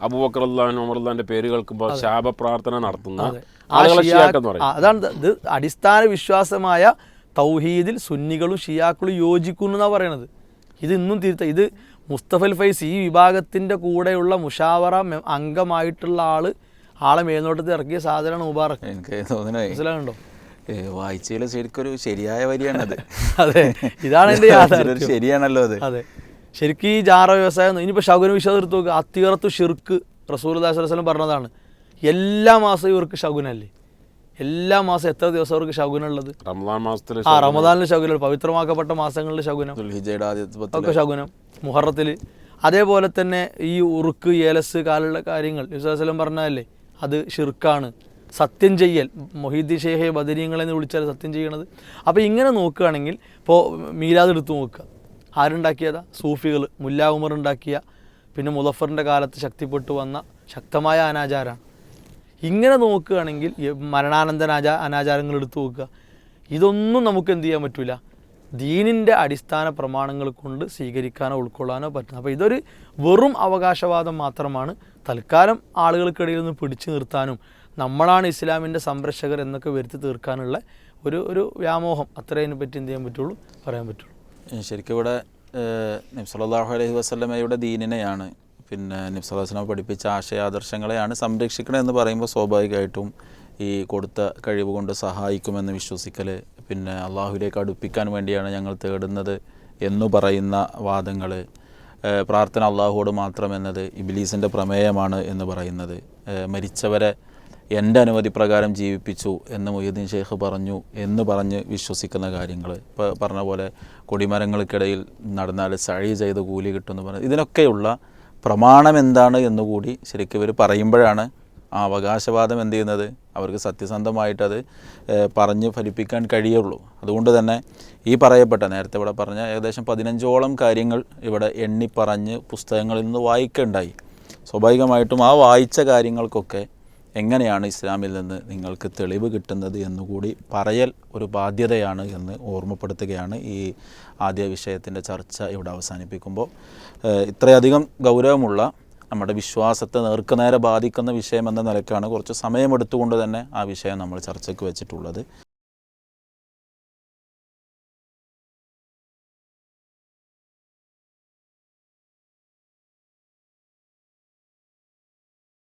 അബൂബക്കർ അള്ളാഹു ഉമർല്ലാന്റെ പേര് കേൾക്കുമ്പോൾ ശാപ പ്രാർത്ഥന നടത്തുന്ന അതാണ്. ഇത്. അടിസ്ഥാന വിശ്വാസമായ തൗഹീദിൽ സുന്നികളും ഷിയാക്കളും യോജിക്കുന്നു എന്നാണ് പറയണത്. ഇത് ഇന്നും തിരുത്ത ഇത് മുസ്തഫൽ ഫൈസ് ഈ വിഭാഗത്തിന്റെ കൂടെയുള്ള മുഷാവറ അംഗമായിട്ടുള്ള ആൾ ആളെ മേൽനോട്ടത്തിൽ ഇറക്കിയ സാധനമാണ് മുബാറക്. എനിക്ക് മനസ്സിലാകുന്നുണ്ടോ വായിച്ചതിൽ ശരിക്കൊരു ശരിയായ വരിയാണത്. അതെ ഇതാണ് എന്റെ യാഥാർത്ഥ്യം. ശരിയാണല്ലോ അത്. അതെ ശരിക്കും ഈ ജാറ വ്യവസായം ഇനിയിപ്പോൾ ശകുന വിശ്വാസം എടുത്ത് നോക്കുക അത്തിയറത്തു ഷിർക്ക് റസൂൽ വസ്ലം പറഞ്ഞതാണ് എല്ലാ മാസവും ഇവർക്ക് ശകുനല്ലേ എല്ലാ മാസം എത്ര ദിവസം അവർക്ക് ശകുനുള്ളത് റമദാൻ മാസത്തിലെ ആ റമദാനിൽ ശകുനം പവിത്രമാക്കപ്പെട്ട മാസങ്ങളിൽ ശകുനം. ഒക്കെ ശകുനം. മുഹറത്തിൽ അതേപോലെ തന്നെ ഈ ഉറുക്ക് ഏലസ് കാലുള്ള കാര്യങ്ങൾ. വിശ്വാസം പറഞ്ഞതല്ലേ? അത് ഷിർക്കാണ് സത്യം ചെയ്യൽ. മൊഹീദ് ഷേഹെ ബദരീങ്ങളെ എന്ന് വിളിച്ചാൽ സത്യം ചെയ്യണത്. അപ്പോൾ ഇങ്ങനെ നോക്കുകയാണെങ്കിൽ ഇപ്പോൾ മീലാദ് എടുത്തു നോക്കുക. ആരുണ്ടാക്കിയതാ? സൂഫികൾ മുല്ലാ ഉമർ ഉണ്ടാക്കിയ പിന്നെ മുലഫറിന്റെ കാലത്ത് ശക്തിപ്പെട്ടു വന്ന ശക്തമായ അനാചാരമാണ് ഇങ്ങനെ നോക്കുകയാണെങ്കിൽ മരണാനന്തര ആചാ അനാചാരങ്ങൾ എടുത്തു നോക്കുക. ഇതൊന്നും നമുക്ക് എന്ത് ചെയ്യാൻ പറ്റില്ല ദീനിന്റെ അടിസ്ഥാന പ്രമാണങ്ങൾ കൊണ്ട് സ്വീകരിക്കാനോ ഉൾക്കൊള്ളാനോ പറ്റുന്നത് അപ്പോൾ ഇതൊരു വെറും അവകാശവാദം മാത്രമാണ്. തൽക്കാലം ആളുകൾക്കിടയിൽ നിന്ന് പിടിച്ചു നിർത്താനും നമ്മളാണ് ഇസ്ലാമിന്റെ സംരക്ഷകർ എന്നൊക്കെ വരുത്തി തീർക്കാനുള്ള ഒരു ഒരു വ്യാമോഹം അത്രേ അതിനെ പറ്റി എന്ത് ചെയ്യാൻ പറ്റുള്ളൂ? പറയാൻ പറ്റുള്ളൂ. ശരിക്കും ഇവിടെ നബ്സലാഹു അലൈഹി വസ്ലമയുടെ ദീനിനെയാണ് പിന്നെ നിബ്സലാസ്ലാം പഠിപ്പിച്ച ആശയാദർശങ്ങളെയാണ് സംരക്ഷിക്കണം എന്ന് പറയുമ്പോൾ സ്വാഭാവികമായിട്ടും ഈ കൊടുത്ത കഴിവ് കൊണ്ട് സഹായിക്കുമെന്ന് വിശ്വസിക്കൽ പിന്നെ അള്ളാഹുലേക്ക് അടുപ്പിക്കാൻ വേണ്ടിയാണ് ഞങ്ങൾ തേടുന്നത് എന്ന് പറയുന്ന വാദങ്ങൾ പ്രാർത്ഥന അള്ളാഹുവോട് മാത്രമെന്നത് ഇബിലീസിന്റെ പ്രമേയമാണ് എന്ന് പറയുന്നത്. മരിച്ചവരെ എന്റെ അനുമതി പ്രകാരം ജീവിപ്പിച്ചു എന്ന് മൊയ്യുദ്ദീൻ ഷെയ്ഖ് പറഞ്ഞു എന്ന് പറഞ്ഞ് വിശ്വസിക്കുന്ന കാര്യങ്ങൾ. ഇപ്പോൾ പറഞ്ഞ പോലെ കൊടിമരങ്ങൾക്കിടയിൽ നടന്നാൽ സഴി ചെയ്ത് കൂലി കിട്ടുമെന്ന് പറഞ്ഞു ഇതിനൊക്കെയുള്ള പ്രമാണം എന്താണ് എന്നുകൂടി ശരിക്കും ഇവർ പറയുമ്പോഴാണ് ആ അവകാശവാദം എന്ത് ചെയ്യുന്നത്? അവർക്ക് സത്യസന്ധമായിട്ടത് പറഞ്ഞ് ഫലിപ്പിക്കാൻ കഴിയുള്ളൂ. അതുകൊണ്ട് തന്നെ ഈ പറയപ്പെട്ട നേരത്തെ ഇവിടെ പറഞ്ഞ ഏകദേശം പതിനഞ്ചോളം കാര്യങ്ങൾ ഇവിടെ എണ്ണി പറഞ്ഞ് പുസ്തകങ്ങളിൽ നിന്ന് വായിക്കുകയുണ്ടായി സ്വാഭാവികമായിട്ടും ആ വായിച്ച കാര്യങ്ങൾക്കൊക്കെ എങ്ങനെയാണ് ഇസ്ലാമിൽ നിന്ന് നിങ്ങൾക്ക് തെളിവ് കിട്ടുന്നത് എന്നുകൂടി പറയൽ ഒരു ബാധ്യതയാണ് എന്ന് ഓർമ്മപ്പെടുത്തുകയാണ് ഈ ആദ്യ വിഷയത്തിന്റെ ചർച്ച ഇവിടെ അവസാനിപ്പിക്കുമ്പോൾ. ഇത്രയധികം ഗൗരവമുള്ള നമ്മുടെ വിശ്വാസത്തെ നേർക്കുനേരെ ബാധിക്കുന്ന വിഷയം എന്ന നിലയ്ക്കാണ് കുറച്ച് സമയമെടുത്തുകൊണ്ട് തന്നെ ആ വിഷയം നമ്മൾ ചർച്ചയ്ക്ക് വെച്ചിട്ടുള്ളത്.